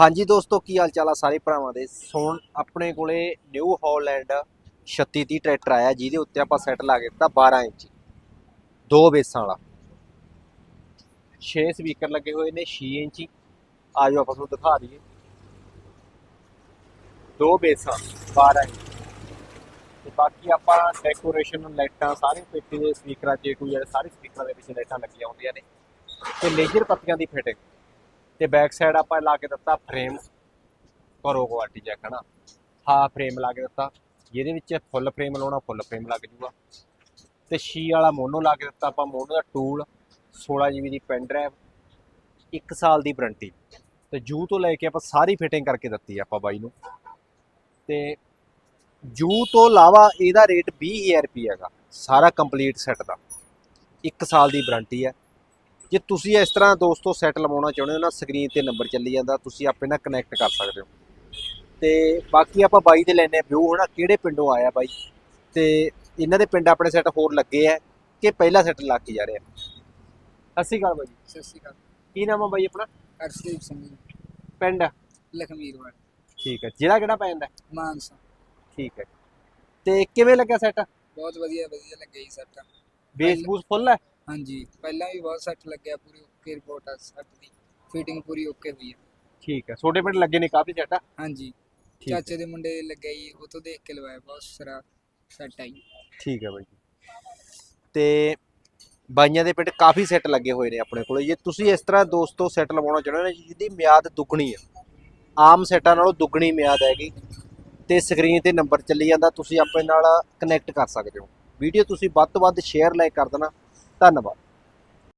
ਹਾਂਜੀ ਦੋਸਤੋ, ਕੀ ਹਾਲ ਚਾਲ ਆ ਸਾਰੇ ਭਰਾਵਾਂ ਦੇ? ਸੋਣ ਆਪਣੇ ਕੋਲੇ ਨਿਊ ਹਾਲੈਂਡ 3630 ਟਰੈਕਟਰ ਆਇਆ, ਜਿਹਦੇ ਉੱਤੇ ਆਪਾਂ ਸੈੱਟ ਲਾ ਕੇ ਦਿੱਤਾ 12 ਇੰਚ। ਦੋ ਬੇਸਾਂ ਵਾਲਾ। 6 ਸਪੀਕਰ ਲੱਗੇ ਹੋਏ ਨੇ 6 ਇੰਚੀ। ਆਜੋ ਆਪਾਂ ਤੁਹਾਨੂੰ ਦਿਖਾ ਦਈਏ। ਦੋ ਬੇਸਾਂ 12 ਇੰਚ। ਤੇ ਬਾਕੀ ਆਪਾਂ ਡੈਕੋਰੇਸ਼ਨ ਲਾਈਟਾਂ, ਸਾਰੇ ਪੇਟੀ ਦੇ ਸਪੀਕਰਾਂ, ਜੇ ਕੋਈ ਜਿਹੜੇ ਸਾਰੇ ਸਪੀਕਰਾਂ ਦੇ ਵਿੱਚ ਲਾਈਟਾਂ ਲੱਗੀਆਂ ਹੁੰਦੀਆਂ ਨੇ। ਤੇ ਲੇਜ਼ਰ ਪੱਤੀਆਂ ਦੀ ਫਿਟਿੰਗ ਤੇ ਬੈਕ ਸਾਈਡ ਆਪਾਂ ਲਾ ਕੇ ਦਿੱਤਾ ਫਰੇਮ ਕਰੋ ਕੁਆਲਿਟੀ ਚੈੱਕ ਹਨਾ? ਹਾਫ ਫਰੇਮ ਲਾ ਕੇ ਦਿੱਤਾ। ਜਿਹਦੇ ਵਿੱਚ ਫੁੱਲ ਫਰੇਮ ਲਾਉਣਾ ਫੁੱਲ ਫਰੇਮ ਲੱਗ ਜੂਗਾ। ਤੇ ਸ਼ੀ ਵਾਲਾ ਮੋਨੋ ਲਾ ਕੇ ਦਿੱਤਾ ਆਪਾਂ, ਮੋਨੋ ਦਾ ਟੂਲ 16 GB ਦੀ ਪੈਨ ਡਰਾਈਵ 1 ਸਾਲ ਦੀ ਵਾਰੰਟੀ ਤੇ ਜੂ ਤੋਂ ਲੈ ਕੇ ਆਪਾਂ ਸਾਰੀ ਫਿਟਿੰਗ ਕਰਕੇ ਦਿੱਤੀ ਆਪਾਂ ਬਾਈ ਨੂੰ। ਤੇ ਜੂ ਤੋਂ ਇਲਾਵਾ ਇਹਦਾ ਰੇਟ 20000 ਰੁਪਏ ਹੈਗਾ, ਸਾਰਾ ਕੰਪਲੀਟ ਸੈੱਟ ਦਾ। 1 ਸਾਲ ਦੀ ਵਾਰੰਟੀ ਹੈ। ਜੇ ਤੁਸੀਂ ਇਸ ਤਰ੍ਹਾਂ ਦੋਸਤੋ ਸੈੱਟ ਲਵਾਉਣਾ ਚਾਹੁੰਦੇ ਹੋ ਨਾ ਸਕਰੀਨ ਤੇ ਨੰਬਰ ਚੱਲੀ ਜਾਂਦਾ ਤੁਸੀਂ ਆਪੇ ਨਾਲ ਕਨੈਕਟ ਕਰ ਸਕਦੇ ਹੋ। ਤੇ ਬਾਕੀ ਆਪਾਂ ਬਾਈ ਦੇ ਲੈਣੇ ਵਿਊ ਹਨਾ ਕਿਹੜੇ ਪਿੰਡੋਂ ਆਇਆ ਬਾਈ? ਤੇ ਇਹਨਾਂ ਦੇ ਪਿੰਡ ਆਪਣੇ ਸੈੱਟ ਹੋਰ ਲੱਗੇ ਆ ਕਿ ਪਹਿਲਾ ਸੈੱਟ ਲੱਗ ਕੇ ਜਾ ਰਿਹਾ ਸਤਿ ਸ਼੍ਰੀ ਅਕਾਲ ਬਾਈ। ਸਤਿ ਸ਼੍ਰੀ ਅਕਾਲ। ਕੀ ਨਾਮ ਆ ਬਾਈ ਆਪਣਾ? ਹਰਸ਼ਦੀਪ ਸਿੰਘ ਪਿੰਡ? ਲਖਮੀਰਵਾਲ ਠੀਕ ਹੈ ਜ਼ਿਲ੍ਹਾ ਕਿਹੜਾ ਪੈ ਜਾਂਦਾ? ਮਾਨਸਾ। ਠੀਕ ਹੈ ਤੇ ਕਿਵੇਂ ਲੱਗਿਆ ਸੈੱਟ ਬਹੁਤ ਵਧੀਆ ਵਧੀਆ ਲੱਗਿਆ ਜੀ ਸੱਟ ਬੇਸ ਬੂਸ ਫੁੱਲ ਹੈ ਹਾਂਜੀ ਪਹਿਲਾਂ ਵੀ ਬਹੁਤ ਸੱਟ ਲੱਗਿਆ ਪੂਰੀ ਓਕੇ ਰਿਪੋਰਟ ਆ ਸੱਟ ਦੀ। ਫਿਟਿੰਗ ਪੂਰੀ ਓਕੇ ਹੋਈ ਹੈ ਠੀਕ ਹੈ ਛੋਟੇ ਪਿੰਡ ਲੱਗੇ ਨੇ ਕਾਫੀ ਸੈੱਟ ਹਾਂਜੀ ਠੀਕ ਚਾਚੇ ਦੇ ਮੁੰਡੇ ਦੇ ਲੱਗਿਆ ਜੀ ਉਹ ਤੋਂ ਦੇਖ ਕੇ ਲਵਾਇਆ ਬਹੁਤ ਸਰਾ ਸੱਟ ਆਈ। ਠੀਕ ਹੈ ਬਾਈ ਜੀ। ਤੇ ਬਾਈਆਂ ਦੇ ਪਿੰਡ ਕਾਫੀ ਸੈੱਟ ਲੱਗੇ ਹੋਏ ਨੇ ਆਪਣੇ ਕੋਲੇ। ਜੇ ਤੁਸੀਂ ਇਸ ਤਰ੍ਹਾਂ ਦੋਸਤੋ ਸੈੱਟ ਲਵਾਉਣਾ ਚਾਹੁੰਦੇ ਹੋ ਜਿਹਦੀ ਮਿਆਦ ਦੁੱਗਣੀ ਹੈ ਆਮ ਸੈੱਟਾਂ ਨਾਲੋਂ ਦੁੱਗਣੀ ਮਿਆਦ ਹੈਗੀ। ਤੇ ਸਕਰੀਨ ਤੇ ਨੰਬਰ ਚੱਲੀ ਜਾਂਦਾ ਤੁਸੀਂ ਆਪਣੇ ਨਾਲ ਕਨੈਕਟ ਕਰ ਸਕਦੇ ਹੋ। ਵੀਡੀਓ ਤੁਸੀਂ ਵੱਧ ਤੋਂ ਵੱਧ ਸ਼ੇਅਰ ਲਾਈਕ ਕਰ ਦੇਣਾ। ਧੰਨਵਾਦ।